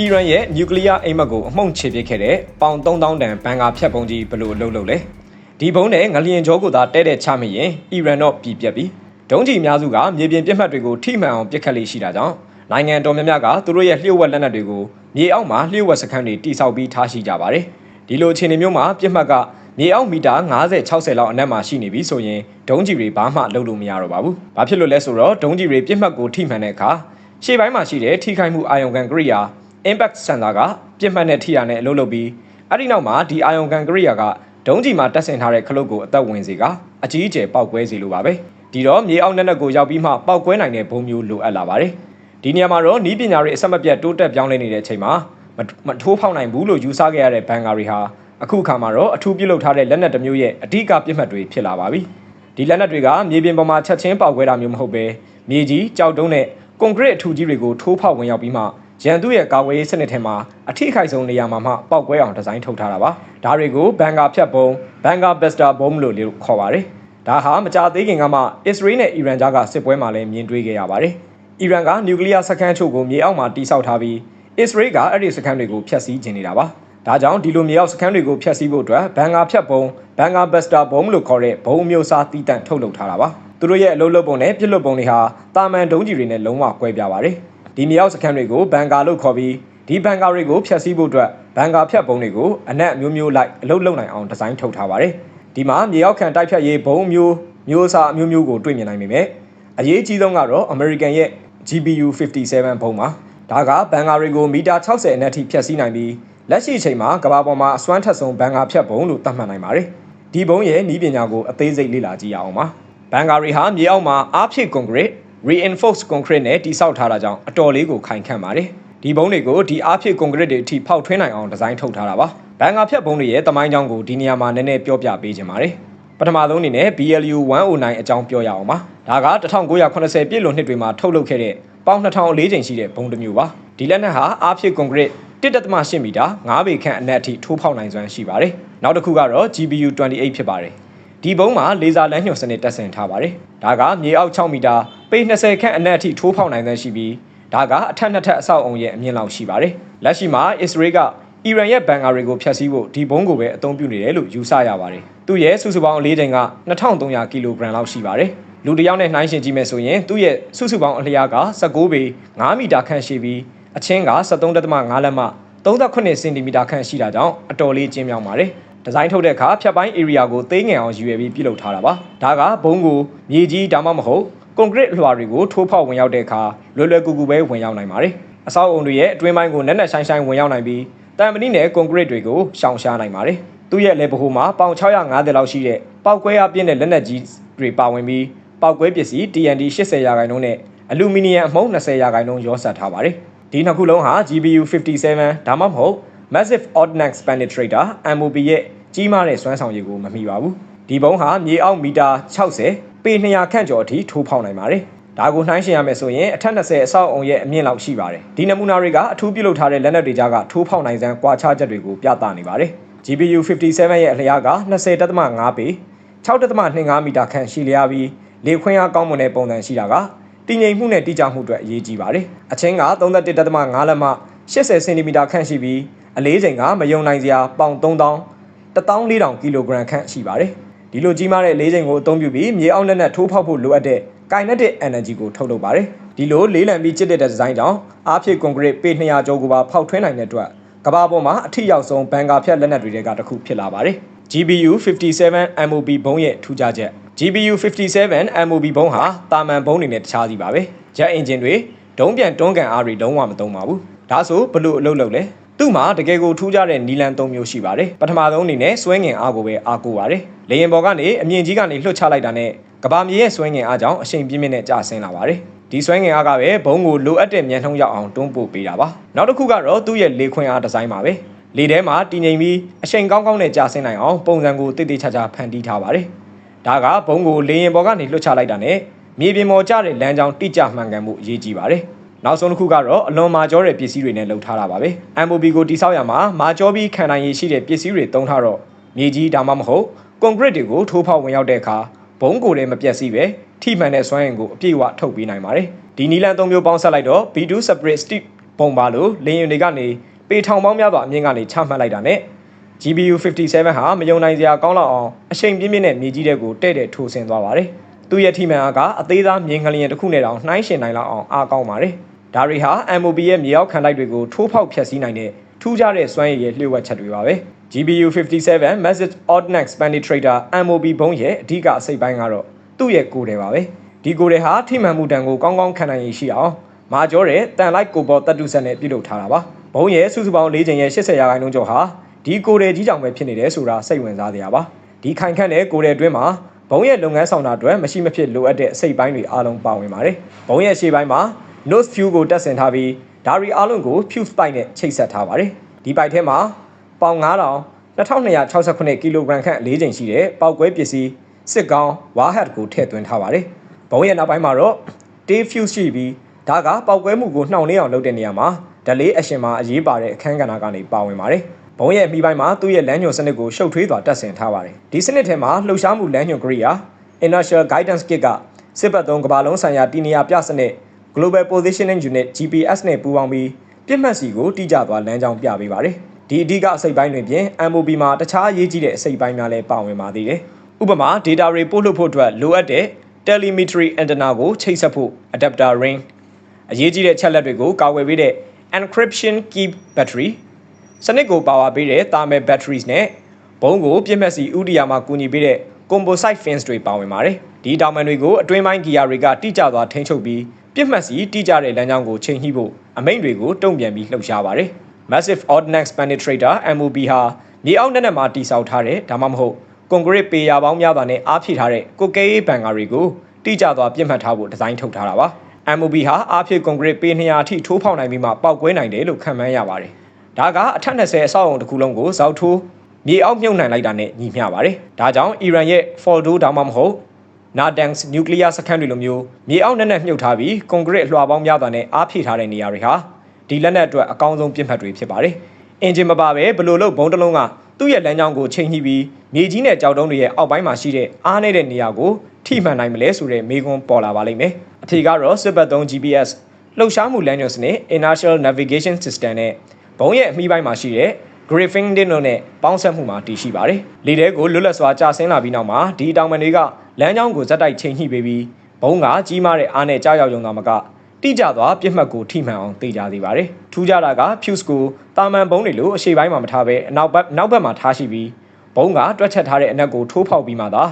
အီရန်ရဲ့နျူကလ িয়ার အိမ်မက်ကိုအမှုန့်ချေပစ်ခဲ့တဲ့ပေါင်3000တန်ဘန်ကာဖြတ်ပုံးကြီးဘယ်လိုအလုပ်လုပ်လဲဒီဘုံနဲ့ငလျင်ကြောကိုသာတဲတဲ့ချမိရင်အီရန်တော့ပြည်ပြက်ပြီဒုံးကျည်အများစုကမြေပြင်ပြစ်မှတ်တွေကိုထိမှန်အောင်ပစ်ခတ်လေးရှိတာကြောင့်နိုင်ငံတော်များများကသူတို့ရဲ့လျှို့ဝှက်လက်နက်တွေကိုမြေအောက်မှာလျှို့ဝှက်စခန်းတွေတိစောက်ပြီးထားရှိကြပါတယ်ဒီလိုအခြေအနေမျိုးမှာပြစ်မှတ်ကမြေအောက်မီတာ90 60လောက်အနက်မှာရှိနေပြီဆိုရင်ဒုံးကျည်တွေဘာမှလုပ်လို့မရတော့ပါဘူး။ဘာဖြစ်လို့လဲဆိုတော့ဒုံးကျည်တွေပြစ်မှတ်ကိုထိမှန်တဲ့အခါရှေ့ပိုင်းမှာရှိတဲ့ထိခိုက်မှုအာယုံခံကိရိယာ impact sensor ကပြစ်မှတ်နဲ့ထိရနဲ့အလုပ်လုပ်ပြီးအဲ့ဒီနောက်မှာဒီအာယုံခံကိရိယာကဒုံးကျည်မှာတက်ဆင်ထားတဲ့ခလုတ်ကိုအသက်ဝင်စေကအကြီးအကျယ်ပောက်ကွဲစေလိုပါပဲဒီတော့မြေအောက်နက်နက်ကိုရောက်ပြီးမှပောက်ကွဲနိုင်တဲ့ဘုံမျိုးလိုအပ်လာပါတယ်ဒီနေရာမှာတော့နီးပညာတွေအဆက်မပြတ်တိုးတက်ပြောင်းလဲနေတဲ့အချိန်မှာမမထိုးဖောက်နိုင်ဘူးလို့ယူဆခဲ့ရတဲ့ဘန်ကာတွေဟာအခုအခါမှာတော့အထူးပြုလုပ်ထားတဲ့လက်နက်တစ်မျိုးရဲ့အဓိကပြစ်မှတ်တွေဖြစ်လာပါပြီဒီလက်နက်တွေကမြေပြင်ပေါ်မှာချက်ချင်းပောက်ကွဲတာမျိုးမဟုတ်ပဲမြေကြီးကြောက်တုံးနဲ့ကွန်ကရစ်အထူကြီးတွေကိုထိုးဖောက်ဝင်ရောက်ပြီးမှ ရန်သူရဲ့ကာဝေးရေးစနစ်ထဲမှာအထိခိုက်ဆုံးနေရာမှာမှပောက်ကွဲအောင်ဒီဇိုင်းထုတ်ထားတာပါဒါတွေကိုဘန်ကာဖြတ်ဘုံဘန်ကာဘက်စတာဘုံလို့ခေါ်ပါတယ်ဒါဟာမကြသေးခင်ကမှအစ္စရေးနဲ့အီရန်ကြားကစစ်ပွဲမှာလည်းမြင်တွေ့ခဲ့ရပါတယ်အီရန်ကနျူကလ িয়ার စခန်းချို့ကိုမြေအောက်မှာတိစောက်ထားပြီးအစ္စရေးကအဲ့ဒီစခန်းတွေကိုဖျက်ဆီးခြင်းနေတာပါဒါကြောင့်ဒီလိုမြေအောက်စခန်းတွေကိုဖျက်ဆီးဖို့အတွက်ဘန်ကာဖြတ်ဘုံဘန်ကာဘက်စတာဘုံလို့ခေါ်တဲ့ဘုံမျိုးစားတီးတန့်ထုတ်လုပ်ထားတာပါသူတို့ရဲ့အလုပ်လုပ်ပုံနဲ့ပြစ်လွတ်ပုံတွေဟာတာမန်ဒုံးကြီးတွေနဲ့လုံးဝကွဲပြားပါတယ် ဒီမြေအောက်စခန်းတွေကိုဘန်ကာလို့ခေါ်ပြီးဒီဘန်ကာတွေကိုဖျက်ဆီးဖို့အတွက်ဘန်ကာဖြတ်ဘုံတွေကိုအနက်မျိုးမျိုးလိုက်အလုပ်လုပ်နိုင်အောင်ဒီဇိုင်းထုတ်ထားပါတယ်ဒီမှာမြေအောက်ခံတိုက်ဖြတ်ရေးဘုံမျိုးမျိုးစားအမျိုးမျိုးကိုတွေ့မြင်နိုင်ပေမဲ့အရေးကြီးဆုံးကတော့ American ရဲ့ GBU 57ဘုံပါဒါကဘန်ကာတွေကိုမီတာ60အနက်ထိဖြတ်စည်းနိုင်ပြီးလက်ရှိအချိန်မှာကမ္ဘာပေါ်မှာအစွမ်းထက်ဆုံးဘန်ကာဖြတ်ဘုံလို့သတ်မှတ်နိုင်ပါတယ်ဒီဘုံရဲ့နီးပညာကိုအသေးစိတ်လေ့လာကြည့်ရအောင်ပါဘန်ကာတွေဟာမြေအောက်မှာအားဖြည့်ကွန်ကရစ် reinforced concrete နဲ့တိစောက်ထားတာကြောင့်အတော်လေးကိုခိုင်ခန့်ပါတယ်ဒီဘုံတွေကိုဒီအားဖြည့်ကွန်ကရစ်တွေအထိဖောက်ထွင်းနိုင်အောင်ဒီဇိုင်းထုတ်ထားတာပါဘန်ကာဖြတ်ဘုံတွေရဲ့တမိုင်းကြောင်းကိုဒီနေရာမှာနည်းနည်းပြောပြပေးခြင်းပါတယ်ပထမဆုံးအနေနဲ့ BLU 109အကြောင်းပြောရအောင်ပါဒါက1980ပြည့်လွန်နှစ်တွေမှာထုတ်လုပ်ခဲ့တဲ့ပေါင်2004ချိန်ရှိတဲ့ဘုံတစ်မျိုးပါဒီလက်နက်ဟာအားဖြည့်ကွန်ကရစ်1.8မီတာ9ပေခန့်အနက်အထိထိုးဖောက်နိုင်စွမ်းရှိပါတယ်နောက်တစ်ခုကတော့ GBU 28ဖြစ်ပါတယ်ဒီဘုံမှာလေဆာလမ်းညွှန်စနစ်တက်ဆင်ထားပါတယ်ဒါကမြေအောက်6မီတာပေ20ခန့်အနက်အထိထိုးဖောက်နိုင်စွမ်းရှိပြီးဒါကအထက်နှစ်ထပ်အဆောက်အုံရဲ့အမြင့်လောက်ရှိပါတယ်လက်ရှိမှာအစ္စရေးကအီရန်ရဲ့ဘန်ကာတွေကိုဖျက်ဆီးဖို့ဒီဘုံကိုပဲအသုံးပြုနေတယ်လို့ယူဆရပါတယ်သူ့ရဲ့စုစုပေါင်းအလေးချိန်က2300ကီလိုဂရမ်လောက်ရှိပါတယ်လူတစ်ယောက်နဲ့နှိုင်းယှဉ်ကြည့်မယ်ဆိုရင်သူ့ရဲ့စုစုပေါင်းအလျားက19ပေ9မီတာခန့်ရှိပြီးအချင်းက73.5လက်မှ38စင်တီမီတာခန့်ရှိတာကြောင့်အတော်လေးကျဉ်းမြောင်းပါတယ်ဒီဇိုင်းထုတ်တဲ့အခါဖြတ်ပိုင်း area ကိုသိငယ်အောင်ရည်ရွယ်ပြီးပြုလုပ်ထားတာပါဒါကဘုံကိုမြေကြီးဒါမှမဟုတ် ကွန်ကရစ်လွှာတွေကိုထိုးဖောက်ဝင်ရောက်တဲ့အခါလွယ်လွယ်ကူကူပဲဝင်ရောက်နိုင်ပါတယ်အဆောက်အုံတွေရဲ့အတွင်းပိုင်းကိုနက်နက်ရှိုင်းရှိုင်းဝင်ရောက်နိုင်ပြီးတံမဏိနဲ့ကွန်ကရစ်တွေကိုရှောင်ရှားနိုင်ပါတယ်သူ့ရဲ့လေပဟိုမှာပေါင်650လောက်ရှိတဲ့ပောက်ကွဲအပြင်းတဲ့လက်နက်ကြီးတွေပါဝင်ပြီးပောက်ကွဲပစ္စည်း TNT 80ရာခိုင်နှုန်းနဲ့အလူမီနီယံအမှုန့်20ရာခိုင်နှုန်းရောစပ်ထားပါတယ်ဒီနှစ်ခုလုံးဟာ GBU 57ဒါမှမဟုတ် Massive Ordnance Penetrator MOP ရဲ့ကြီးမားတဲ့စွမ်းဆောင်ရည်ကိုမမီပါဘူးဒီဘုံဟာမြေအောက်မီတာ60 ပေ200ခန့်ကျော်အထိထိုးဖောက်နိုင်ပါတယ်ဒါကိုနှိုင်းယှဉ်ရမယ်ဆိုရင်အထက်20အဆောက်အုံရဲ့အမြင့်လောက်ရှိပါတယ်ဒီနမူနာတွေကအထူးပြုလုပ်ထားတဲ့လက်နက်တွေကြားကထိုးဖောက်နိုင်စမ်းကွာခြားချက်တွေကိုပြသနေပါတယ် GBU 57ရဲ့အလျားက20.5ပေ6.25မီတာခန့်ရှိလျားပြီးလေခွင်းအားကောင်းမွန်တဲ့ပုံစံရှိတာကတည်ငြိမ်မှုနဲ့တိကျမှုအတွက်အရေးကြီးပါတယ်အချင်းက31.5လက်မှ80စင်တီမီတာခန့်ရှိပြီးအလေးချိန်ကမယုံနိုင်စရာပေါင်3000 14000ကီလိုဂရမ်ခန့်ရှိပါတယ် ဒီလိုကြီးမားတဲ့လေးချိန်ကိုအသုံးပြုပြီးမြေအောက်လက်နက်ထိုးဖောက်ဖို့လိုအပ်တဲ့ kinetic energy ကိုထုတ်လုပ်ပါတယ်ဒီလိုလေးလံပြီးကျစ်တဲ့ဒီဇိုင်းကြောင့်အားဖြည့်ကွန်ကရစ်ပေ200ကျော်ကိုပါဖောက်ထွင်းနိုင်တဲ့အတွက်ကမ္ဘာပေါ်မှာအထိရောက်ဆုံးဘန်ကာဖြတ်လက်နက်တွေကတစ်ခုဖြစ်လာပါတယ် GBU 57 MOB ဘုံရဲ့ထူးခြားချက် GBU 57 MOB ဘုံဟာတာမန်ဘုံတွေနဲ့တခြားစီပါပဲဂျက်အင်ဂျင်တွေဒုံးပြန်တွန်းကန်အားတွေလုံးဝမသုံးပါဘူးဒါဆိုဘလို့အလုပ်လုပ်လဲ သူ့မှာတကယ်ကိုထူးခြားတဲ့နီလန်၃မျိုးရှိပါတယ်ပထမဆုံးအနေနဲ့စွဲငင်အားကိုပဲအားကိုပါတယ်လေရင်ပေါ်ကနေအမြင့်ကြီးကနေလွှတ်ချလိုက်တာနဲ့ကဘာမြေရဲ့စွဲငင်အားကြောင့်အရှိန်ပြင်းပြင်းနဲ့ကျဆင်းလာပါတယ်ဒီစွဲငင်အားကပဲဘုံကိုလိုအပ်တဲ့မြန်နှုံးရောက်အောင်တွန်းပို့ပေးတာပါနောက်တစ်ခုကတော့သူ့ရဲ့လေခွင်အားဒီဇိုင်းပါပဲလေထဲမှာတည်ငြိမ်ပြီးအရှိန်ကောင်းကောင်းနဲ့ကြာဆင်းနိုင်အောင်ပုံစံကိုတိတိကျကျဖန်တီးထားပါတယ်ဒါကဘုံကိုလေရင်ပေါ်ကနေလွှတ်ချလိုက်တာနဲ့မြေပြင်ပေါ်ကျတဲ့လမ်းကြောင်းတိကျမှန်ကန်မှုအရေးကြီးပါတယ် နောက်ဆုံးတစ်ခုကတော့အလွန်မာကျောတဲ့ပစ္စည်းတွေနဲ့လှုပ်ထားတာပါပဲ MOB ကိုတိစောက်ရမှာမာကျောပြီးခံနိုင်ရည်ရှိတဲ့ပစ္စည်းတွေတုံးထားတော့မြေကြီးဒါမှမဟုတ်ကွန်ကရစ်တွေကိုထိုးဖောက်ဝင်ရောက်တဲ့အခါဘုံကိုလည်းမပြတ်စီပဲထိမှန်တဲ့စွမ်းအင်ကိုအပြည့်အဝထုတ်ပေးနိုင်ပါတယ်ဒီနီလန်၃မျိုးပေါင်းဆက်လိုက်တော့ B2 separate steep ပုံပါလို့လေရင်တွေကနေပေထောင်ပေါင်းများစွာအမြင့်ကနေချမှတ်လိုက်တာနဲ့ GBU 57ဟာမယုံနိုင်စရာကောင်းလောက်အောင်အရှိန်ပြင်းပြင်းနဲ့မြေကြီးတဲ့ကိုတဲ့တဲ့ထိုးဆင်းသွားပါတယ်။သူ့ရဲ့ထိမှန်အားကအသေးသားမြင်ကလျင်တစ်ခုနဲ့တောင်နှိုင်းရှင်နိုင်လောက်အောင်အားကောင်းပါတယ်။ ဒါတွေဟာ MOB ရဲ့မြေအောက်ခံတိုက်တွေကိုထိုးဖောက်ဖျက်ဆီးနိုင်တဲ့ထူးခြားတဲ့စွမ်းရည်ရဲ့လျှို့ဝှက်ချက်တွေပါပဲ။ GBU 57 Massive Ordnance Penetrator MOB ဘုံးရဲ့အဓိကအစိတ်ပိုင်းကတော့သူ့ရဲ့ကိုယ်တယ်ပါပဲ။ဒီကိုယ်တယ်ဟာထိမှန်မှုတန်ကိုကောင်းကောင်းခံနိုင်ရရှိအောင်မာကျော်တဲ့တန်လိုက်ကိုပေါ်တတ်တုဆက်နဲ့ပြုလုပ်ထားတာပါ။ဘုံးရဲ့စုစုပေါင်း၄ချိန်ရဲ့80ရာခိုင်နှုန်းကျော်ဟာဒီကိုယ်တယ်ကြီးကြောင်ပဲဖြစ်နေတယ်ဆိုတာစိတ်ဝင်စားစရာပါဒီခိုင်ခန့်တဲ့ကိုယ်တယ်အတွင်းမှာဘုံရဲ့လုပ်ငန်းဆောင်တာအတွက်မရှိမဖြစ်လိုအပ်တဲ့အစိတ်ပိုင်းတွေအားလုံးပါဝင်ပါတယ်ဘုံရဲ့ရှေ့ပိုင်းမှာ nose fuel ကိုတက်ဆင်ထားပြီးဒါရီအားလုံးကို fuse pipe နဲ့ချိတ်ဆက်ထားပါတယ်ဒီပိုက်ထဲမှာပေါင်9000 2268ကီလိုဂရမ်ခန့်၄ချိန်ရှိတဲ့ပောက်ကွဲပစ္စည်းစစ်ကောင်းဝါဟတ်ကိုထည့်သွင်းထားပါတယ်ဘုံရဲ့နောက်ပိုင်းမှာတော့ T fuse ရှိပြီးဒါကပောက်ကွဲမှုကိုနှောင့်နှေးအောင်လုပ်တဲ့နေရာမှာဓလေးအရှင်မှာအရေးပါတဲ့အခန်းကဏ္ဍကနေပါဝင်ပါတယ်ဘုံရဲ့အမိပိုင်းမှာသူ့ရဲ့လမ်းညွှန်စနစ်ကိုရှုပ်ထွေးစွာတက်ဆင်ထားပါတယ်ဒီစနစ်ထဲမှာလှုပ်ရှားမှုလမ်းညွှန်ကိရိယာ Inertial Guidance Kit ကစစ်ဘက်သုံးကမ္ဘာလုံးဆိုင်ရာတည်နေရာပြစနစ် Global Positioning Unit GPS နဲ့ပူးပေါင်းပြီးပြစ်မှတ်စီကိုတိကျသွားလမ်းကြောင်းပြပေးပါတယ်ဒီအဓိကအစိတ်ပိုင်းတွေပြင် MOB မှာတခြားအရေးကြီးတဲ့အစိတ်ပိုင်းများလည်းပါဝင်ပါသေးတယ်ဥပမာ data တွေပို့လို့ဖို့အတွက်လိုအပ်တဲ့ telemetry antenna ကိုချိတ်ဆက်ဖို့ adapter ring အရေးကြီးတဲ့ချက်လက်တွေကိုကာကွယ်ပေးတဲ့ encryption key battery စနစ်ကိုပါဝါပေးတဲ့ thermal batteries နဲ့ဘုံးကိုပြည့်မဲ့စီဥဒိယာမှာကူညီပေးတဲ့ composite fins တွေပါဝင်ပါတယ်။ဒီတောင်ပန်တွေကိုအတွင်းပိုင်းဂီယာတွေကတိကျသွားထိန်းချုပ်ပြီး ပြည့်မှတ်စီတိကျတဲ့လမ်းကြောင်းကိုချိန်ညှိဖို့အမိန့်တွေကိုတုံ့ပြန်ပြီးလှုပ်ရှားပါတယ်။ Massive Ordnance Penetrator MOB ဟာမြေအောက်နက်နက်မှာတိစောက်ထားတဲ့ဒါမှမဟုတ်ကွန်ကရစ်ပေယာပေါင်းများစွာနဲ့အားဖြည့်ထားတဲ့ကိုကဲရေးဘန်ကာတွေကိုတိကျသွားပြည့်မှတ်ထားဖို့ဒီဇိုင်းထုတ်ထားတာပါ။ MOB ဟာအားဖြည့်ကွန်ကရစ်ပေ200အထိထိုးဖောက်နိုင်ပြီးမှပောက်ကွဲနိုင်တယ်လို့ခန့်မှန်းရပါတယ်။ဒါကအထက်20အဆောက်အုံတစ်ခုလုံးကိုဇောက်ထိုးမြေအောက်မြုပ်နှံလိုက်တာနဲ့ညီမျှပါတယ်။ဒါကြောင့်အီရန်ရဲ့ Fordo ဒါမှမဟုတ် Natanz နျူကလ িয়ার စခန်းတွေလိုမျိုးမြေအောက်နဲ့နဲ့မြုပ်ထားပြီးကွန်ကရစ်အလွှာပေါင်းများစွာနဲ့အားဖြည့်ထားတဲ့နေရာတွေဟာဒီလက်နက်အတွက်အကောင်းဆုံးပြစ်မှတ်တွေဖြစ်ပါတယ်။အင်ဂျင်မပါပဲဘယ်လိုလုပ်ဘုံတစ်လုံးကသူ့ရဲ့လမ်းကြောင်းကိုချိန်ညှိပြီးမြေကြီးနဲ့ကြောက်တုံးတွေရဲ့အောက်ပိုင်းမှာရှိတဲ့အားနေတဲ့နေရာကိုထိမှန်နိုင်မလဲဆိုတဲ့မေးခွန်းပေါ်လာပါလိမ့်မယ်။အဖြေကတော့စစ်ဘက်သုံး GPS လှုပ်ရှားမှုလမ်းညွှန်စနစ် Inertial Navigation System နဲ့ဘုံရဲ့အမိပိုင်းမှာရှိတဲ့ Griffin တို့နဲ့ပေါင်းစပ်မှုမှာတည်ရှိပါတယ်။လေထဲကိုလွတ်လပ်စွာကျဆင်းလာပြီးနောက်မှာဒီတောင်ပန်တွေကလမ်းကြောင်းကိုဇက်တိုက်ချိန်ညှိပေးပြီးဘုံကကြီးမားတဲ့အားနဲ့ကြားရောက်ရုံသာမကတိကျသွားပြစ်မှတ်ကိုထိမှန်အောင်သိကြစေပါတယ်။ထူးခြားတာက fuse ကိုတာမန်ဘုံတွေလိုအရှိပိုင်းမှာမထားဘဲအနောက်ဘက်နောက်ဘက်မှာထားရှိပြီးဘုံကတွက်ချက်ထားတဲ့အနက်ကိုထိုးဖောက်ပြီးမှသာ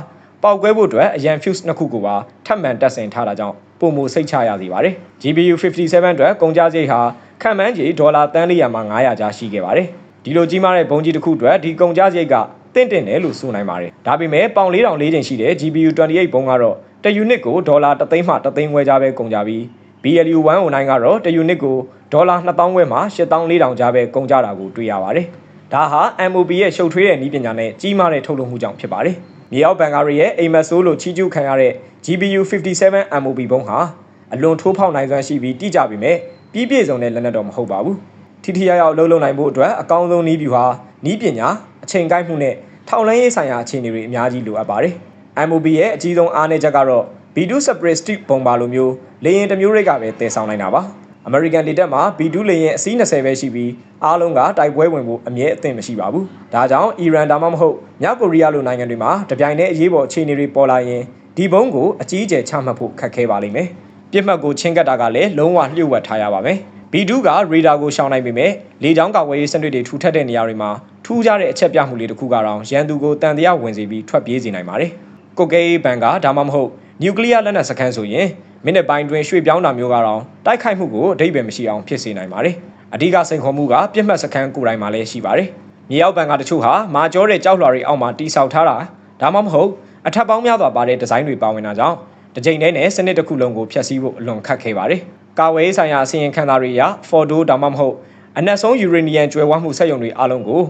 ပေါက်ကွဲဖို့အတွက်အရန် fuse နှစ်ခုကိုပါထပ်မံတက်ဆင်ထားတာကြောင့်ပုံမစိတ်ချရစေပါတယ်။ GPU 57အတွက်ကုန်ကြစရိတ်ဟာခန့်မှန်းခြေဒေါ်လာတန်း400မှ900ကျားရှိခဲ့ပါတယ်။ ဒီလိုကြီးမားတဲ့ဘုံကြီးတစ်ခုအတွက်ဒီကုန်ကြစရိတ်ကတင့်တယ်လို့ဆိုနိုင်ပါတယ်။ဒါပေမဲ့ပေါင်4000လေးချိန်ရှိတဲ့ GPU 28ဘုံကတော့တယူနစ်ကိုဒေါ်လာ3သိန်းမှ3သိန်းခွဲကြားပဲကုန်ကြပြီး BLU 109ကတော့တယူနစ်ကိုဒေါ်လာ2000ခွဲမှ8400ကြားပဲကုန်ကြတာကိုတွေ့ရပါတယ်။ဒါဟာ MOB ရဲ့ရှုပ်ထွေးတဲ့နည်းပညာနဲ့ကြီးမားတဲ့ထုတ်လုပ်မှုကြောင့်ဖြစ်ပါတယ်။မြေအောက်ဘန်ကာရီရဲ့အိမ်မက်ဆိုးလို့ချီးကျူးခံရတဲ့ GPU 57 MOB ဘုံဟာအလွန်ထိုးဖောက်နိုင်စွမ်းရှိပြီးတိကျပေမဲ့ပြီးပြည့်စုံတဲ့လက်နက်တော့မဟုတ်ပါဘူး။ ထိထိရောက်ရောက်လှုပ်လှုပ်နိုင်ဖို့အတွက်အကောင်းဆုံးနည်းဗျူဟာနည်းပညာအချိန်ကိုက်မှုနဲ့ထောက်လန်းရေးဆိုင်ရာအခြေအနေတွေအများကြီးလိုအပ်ပါတယ်။ MOB ရဲ့အကြီးဆုံးအားနည်းချက်ကတော့ B2 separate stick ဘုံပါလိုမျိုးလေရင်တစ်မျိုးရိတ်ကပဲတည်ဆောင်နိုင်တာပါ။ American လေတပ်မှာ B2 လေရင်အစီး20ပဲရှိပြီးအားလုံးကတိုက်ပွဲဝင်ဖို့အမြဲအသင့်မရှိပါဘူး။ဒါကြောင့်အီရန်ဒါမှမဟုတ်မြောက်ကိုရီးယားလိုနိုင်ငံတွေမှာတပြိုင်တည်းအရေးပေါ်အခြေအနေတွေပေါ်လာရင်ဒီဘုံကိုအကြီးအကျယ်ချမှတ်ဖို့ခက်ခဲပါလိမ့်မယ်။ပြစ်မှတ်ကိုချင်းကပ်တာကလည်းလုံးဝလျှို့ဝှက်ထားရပါမယ်။ B2 ကရေဒါကိုရှောင်နိုင်ပေမဲ့လေကြောင်းကာကွယ်ရေးစနစ်တွေထူထပ်တဲ့နေရာတွေမှာထူးခြားတဲ့အချက်ပြမှုလေးတစ်ခုကတော့ရန်သူကိုတန်တရားဝင်စေပြီးထွက်ပြေးစေနိုင်ပါတယ်။ကိုကဲဘန်ကဒါမှမဟုတ်နျူကလ িয়ার လက်နက်စခန်းဆိုရင်မိနစ်ပိုင်းတွင်ရွှေ့ပြောင်းတာမျိုးကတော့တိုက်ခိုက်မှုကိုအဓိပ္ပာယ်မရှိအောင်ဖြစ်စေနိုင်ပါတယ်။အဓိကစိန်ခေါ်မှုကပြစ်မှတ်စခန်းကိုယ်တိုင်မှာလည်းရှိပါတယ်။မြေအောက်ဘန်ကတချို့ဟာမာကျောတဲ့ကြောက်လွှာတွေအောက်မှာတိဆောက်ထားတာဒါမှမဟုတ်အထက်ပေါင်းများစွာပါတဲ့ဒီဇိုင်းတွေပါဝင်တာကြောင့်တစ်ချိန်တည်းနဲ့စနစ်တစ်ခုလုံးကိုဖျက်ဆီးဖို့အလွန်ခက်ခဲပါတယ်။ ကာဝေးဆိုင်ရာအစီရင်ခံစာတွေအရ Fordo ဒါမှမဟုတ်အနက်ဆုံးယူရေနီယံကျွဲဝမှုစက်ရုံတွေအလုံးကို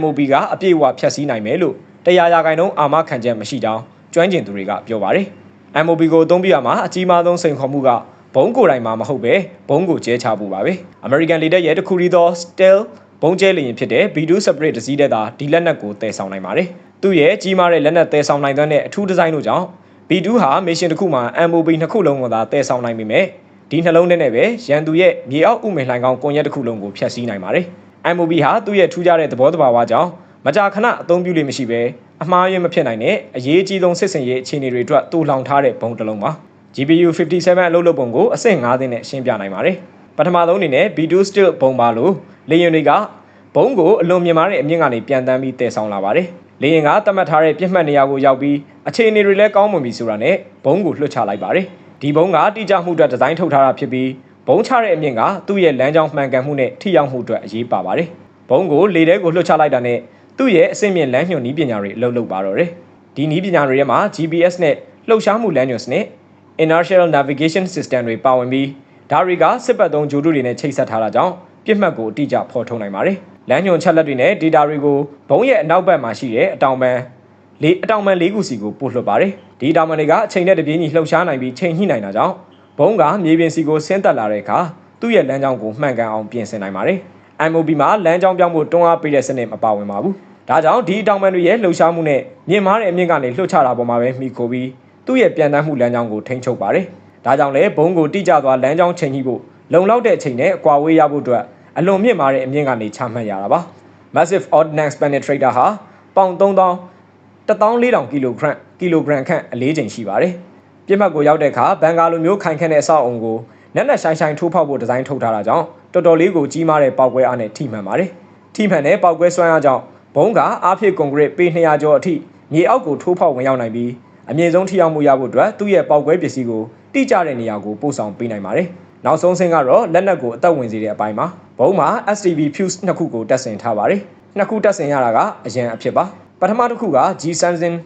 MOB ကအပြည့်အဝဖျက်ဆီးနိုင်မယ်လို့တရားရာခိုင်နှုန်းအာမခံချက်မရှိကြောင်းကျွမ်းကျင်သူတွေကပြောပါတယ်။ MOB ကိုအသုံးပြရမှာအကြီးမားဆုံးစိန်ခေါ်မှုကဘုံကိုယ်တိုင်မှာမဟုတ်ပဲဘုံကိုကျဲချဖို့ပါပဲ။ American လေတပ်ရဲ့တခုရီသော Stealth ဘုံကျဲလေရင်ဖြစ်တဲ့ B2 separate တစ်စီးတဲ့သာဒီလက်နက်ကိုတည်ဆောင်နိုင်ပါတယ်။သူ့ရဲ့ကြီးမားတဲ့လက်နက်တည်ဆောင်နိုင်တဲ့အထူးဒီဇိုင်းတို့ကြောင့် B2 ဟာမစ်ရှင်တစ်ခုမှာ MOB နှစ်ခုလုံးကိုသာတည်ဆောင်နိုင်ပေမဲ့ ဒီဒီနှလုံးထဲနဲ့ပဲရန်သူရဲ့မြေအောက်ဥမင်လှိုင်ကောင်းကွန်ရက်တစ်ခုလုံးကိုဖျက်ဆီးနိုင်ပါတယ်။ MOB ဟာသူ့ရဲ့ထူးခြားတဲ့သဘောတဘာဝကြောင့်မကြာခဏအသုံးပြုလို့မရှိဘဲအမှားယွင်းမဖြစ်နိုင်တဲ့အရေးအကြီးဆုံးစစ်စင်ရေးအခြေအနေတွေအတွက်တူလောင်ထားတဲ့ဘုံတစ်လုံးပါ GPU 57အလုပ်လုပ်ပုံကိုအဆင့်9သိန်းနဲ့ရှင်းပြနိုင်ပါတယ်ပထမဆုံးအနေနဲ့ B2 Steel ဘုံပါလို့လေယာဉ်တွေကဘုံကိုအလွန်မြင့်မားတဲ့အမြင့်ကနေပြန်တန်းပြီးတည်ဆောင်လာပါတယ်လေယာဉ်ကတတ်မှတ်ထားတဲ့ပြစ်မှတ်နေရာကိုရောက်ပြီးအခြေအနေတွေလည်းကောင်းမွန်ပြီဆိုတာနဲ့ဘုံကိုလွှတ်ချလိုက်ပါတယ် ဒီဘုံကတိကျမှုအတွက်ဒီဇိုင်းထုတ်ထားတာဖြစ်ပြီးဘုံချတဲ့အမြင့်ကသူ့ရဲ့လမ်းကြောင်းမှန်ကန်မှုနဲ့ထိရောက်မှုအတွက်အရေးပါပါတယ်ဘုံကိုလေထဲကိုလွှတ်ချလိုက်တာနဲ့သူ့ရဲ့အဆင့်မြင့်လမ်းညွှန်နည်းပညာတွေအလုပ်လုပ်ပါတော့တယ်ဒီနည်းပညာတွေထဲမှာ GPS နဲ့လှုပ်ရှားမှုလမ်းညွှန်စနစ် inertial navigation system တွေပါဝင်ပြီးဒါတွေကစစ်ပတ်သုံးဂျိုတုတွေနဲ့ချိတ်ဆက်ထားတာကြောင့်ပြစ်မှတ်ကိုအတိအကျဖော်ထုတ်နိုင်ပါတယ်။လမ်းညွှန်ချက်လက်တွေနဲ့ data တွေကိုဘုံရဲ့အနောက်ဘက်မှာရှိတဲ့အတောင်ပံလေးအတောင်ပံလေးခုစီကိုပို့လွှတ်ပါတယ်။ ဒီအတောင်ပံတွေကအချိန်နဲ့တပြေးညီလှုပ်ရှားနိုင်ပြီးချိန်ညှိနိုင်တာကြောင့်ဘုံကမြေပြင်စီကိုဆင်းသက်လာတဲ့အခါသူ့ရဲ့လမ်းကြောင်းကိုမှန်ကန်အောင်ပြင်ဆင်နိုင်ပါတယ်။ MOB မှာလမ်းကြောင်းပြောင်းဖို့တွန်းအားပေးတဲ့စနစ်မပါဝင်ပါဘူး။ဒါကြောင့်ဒီအတောင်ပံတွေရဲ့လှုပ်ရှားမှုနဲ့မြင့်မားတဲ့အမြင့်ကနေလှုပ်ချတာပေါ်မှာပဲမိခိုပြီးသူ့ရဲ့ပြန်တမ်းမှုလမ်းကြောင်းကိုထိန်းချုပ်ပါတယ်။ဒါကြောင့်လည်းဘုံကိုတိကျသွားလမ်းကြောင်းချိန်ညှိဖို့လုံလောက်တဲ့အချိန်နဲ့အကွာဝေးရဖို့အတွက်အလွန်မြင့်မားတဲ့အမြင့်ကနေချမှတ်ရတာပါ။ Massive Ordnance Penetrator ဟာပေါင်3000 14000ကီလိုဂရမ်ကီလိုဂရမ်ခန့်အလေးချိန်ရှိပါတယ်။ပြစ်မှတ်ကိုရောက်တဲ့အခါဘန်ကာလိုမျိုးခိုင်ခန့်တဲ့အဆောက်အုံကိုနက်နက်ရှိုင်းရှိုင်းထိုးဖောက်ဖို့ဒီဇိုင်းထုတ်ထားတာကြောင့်တော်တော်လေးကိုကြီးမားတဲ့ပေါက်ကွဲအားနဲ့ထိမှန်ပါတယ်။ထိမှန်တဲ့ပေါက်ကွဲစွမ်းအားကြောင့်ဘုံကအားဖြည့်ကွန်ကရစ်ပေ200ကျော်အထိမြေအောက်ကိုထိုးဖောက်ဝင်ရောက်နိုင်ပြီးအမြင့်ဆုံးထိရောက်မှုရဖို့အတွက်သူ့ရဲ့ပေါက်ကွဲပစ္စည်းကိုတိကျတဲ့နေရာကိုပို့ဆောင်ပေးနိုင်ပါတယ်။နောက်ဆုံးဆင့်ကတော့လက်နက်ကိုအသက်ဝင်စေတဲ့အပိုင်းမှာဘုံမှာ STB fuse နှစ်ခုကိုတက်ဆင်ထားပါတယ်။နှစ်ခုတက်ဆင်ရတာကအရန်အဖြစ်ပါ။ ပထမတစ်ခုက G Samsung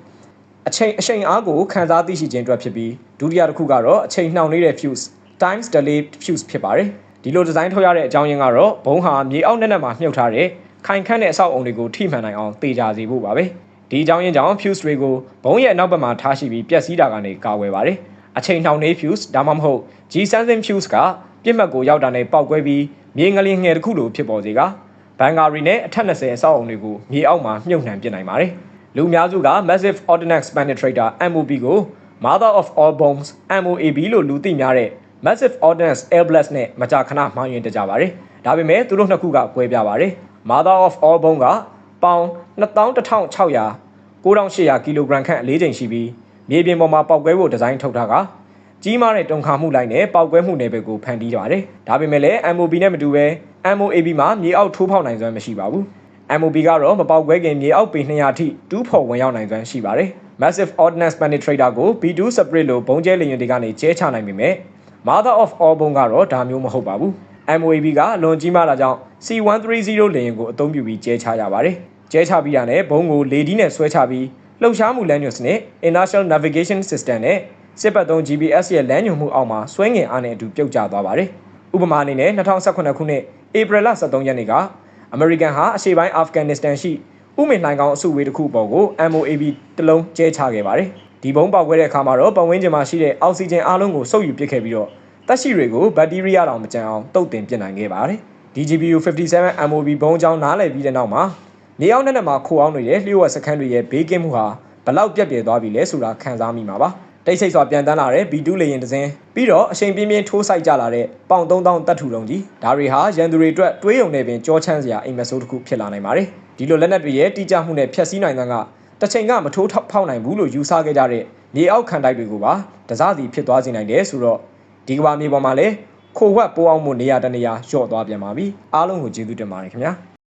အချိန်အချိန်အားကိုခန်းစားသိရှိခြင်းအတွက်ဖြစ်ပြီးဒုတိယတစ်ခုကတော့အချိန်နှောင့်နှေးတဲ့ fuse times delay fuse ဖြစ်ပါတယ်။ဒီလိုဒီဇိုင်းထုတ်ရတဲ့အကြောင်းရင်းကတော့ဘုံဟာမြေအောက်နဲ့နဲ့မှာမြှုပ်ထားတဲ့ခိုင်ခန့်တဲ့အဆောက်အုံတွေကိုထိမှန်နိုင်အောင်တေချာစေဖို့ပါပဲ။ဒီအကြောင်းရင်းကြောင့် fuse တွေကိုဘုံရဲ့နောက်ဘက်မှာထားရှိပြီးပျက်စီးတာကနေကာကွယ်ပါတယ်။အချိန်နှောင့်နှေး fuse ဒါမှမဟုတ် G Samsung fuse ကပြစ်မှတ်ကိုရောက်တာနဲ့ပောက်ကွဲပြီးမြေငလျင်ငယ်တစ်ခုလိုဖြစ်ပေါ်စေက ဘန်ဂါရီနဲ့အထက်20အဆောက်အုံတွေကိုမြေအောက်မှာမြုပ်နှံပစ်နိုင်ပါတယ်။လူအများစုက Massive Ordnance Penetrator MOB ကို Mother of All Bombs MOAB လို့လူသိများတဲ့ Massive Ordnance Air Blast နဲ့မကြာခဏမှားယွင်းတကြပါတယ်။ဒါပေမဲ့သူတို့နှစ်ခုကကွဲပြားပါတယ်။ Mother of All Bomb ကပေါင်21,600 9800ကီလိုဂရမ်ခန့်အလေးချိန်ရှိပြီးမြေပြင်ပေါ်မှာပေါက်ကွဲဖို့ဒီဇိုင်းထုတ်ထားကကြီးမားတဲ့တုံခါမှုလိုက်နဲ့ပေါက်ကွဲမှုနယ်ပယ်ကိုဖန်တီးပါတယ်။ဒါပေမဲ့လည်း MOB နဲ့မတူဘဲ MOAB မှာမြေအောက်ထိုးဖောက်နိုင်စွမ်းမရှိပါဘူး။ MOB ကတော့မပေါက်ကွဲခင်မြေအောက်ပေ200ထိတူးဖော်ဝင်ရောက်နိုင်စွမ်းရှိပါတယ်။ Massive Ordnance Penetrator ကို B2 Spirit လို့ဘုံကျဲလေယာဉ်တွေကနေကျဲချနိုင်ပေမဲ့ Mother of All ဘုံကတော့ဒါမျိုးမဟုတ်ပါဘူး။ MOAB ကအလွန်ကြီးမားတာကြောင့် C130 လေယာဉ်ကိုအသုံးပြုပြီးကျဲချရပါတယ်။ကျဲချပြီးတာနဲ့ဘုံကိုလေဒီနဲ့ဆွဲချပြီးလှုပ်ရှားမှုလမ်းညွှန်စနစ် Inertial Navigation System နဲ့စစ်ပတ်သုံး GPS ရဲ့လမ်းညွှန်မှုအောက်မှာဆွဲငင်အားနဲ့အတူပြုတ်ကျသွားပါတယ်။ဥပမာအနေနဲ့2018ခုနှစ် ဧပြီလ23ရက်နေ့ကအမေရိကန်ဟာအရှေ့ပိုင်းအာဖဂန်နစ္စတန်ရှိဥမင်လှိုင်ကောင်အစုဝေးတစ်ခုပေါ်ကို MOAB တလုံးကျဲချခဲ့ပါတယ်။ဒီဘုံပေါက်ခွဲတဲ့အခါမှာတော့ပတ်ဝန်းကျင်မှာရှိတဲ့အောက်ဆီဂျင်အားလုံးကိုစုပ်ယူပစ်ခဲ့ပြီးတော့တက်ရှိတွေကိုဘက်တီးရီးယားတောင်မကြံအောင်တုတ်တင်ပစ်နိုင်ခဲ့ပါတယ်။ DGPU 57 MOB ဘုံကြောင်းနားလည်ပြီးတဲ့နောက်မှာနေအောင်နဲ့မှာခိုအောင်နေတဲ့လျှို့ဝှက်စခန်းတွေရဲ့ဘေးကင်းမှုဟာဘလောက်ပြက်ပြယ်သွားပြီလဲဆိုတာခန်းစားမိမှာပါ တိတ်ဆိတ်စွာပြန်တန်းလာတဲ့ B2 လေယာဉ်တစ်စင်းပြီးတော့အချိန်ပြင်းပြင်းထိုးဆိုင်ကြလာတဲ့ပေါင်3000တပ်ထူလုံးကြီးဒါတွေဟာရန်သူတွေအတွက်တွေးရုံနဲ့ပင်ကြောချမ်းစရာအိမ်မက်ဆိုးတစ်ခုဖြစ်လာနိုင်ပါတယ်ဒီလိုလက်နက်တွေရဲ့တိကျမှုနဲ့ဖျက်ဆီးနိုင်တဲ့ကတစ်ချိန်ကမထိုးထောက်ဖောက်နိုင်ဘူးလို့ယူဆခဲ့ကြတဲ့မြေအောက်ခံတိုက်တွေကိုပါတစားစီဖြစ်သွားစေနိုင်တယ်ဆိုတော့ဒီကဘာမြေပေါ်မှာလည်းခိုဝက်ပိုးအောင်မှုနေရာတနေရာလျှော့သွားပြန်ပါပြီအားလုံးကိုကျေးဇူးတင်ပါတယ်ခင်ဗျာ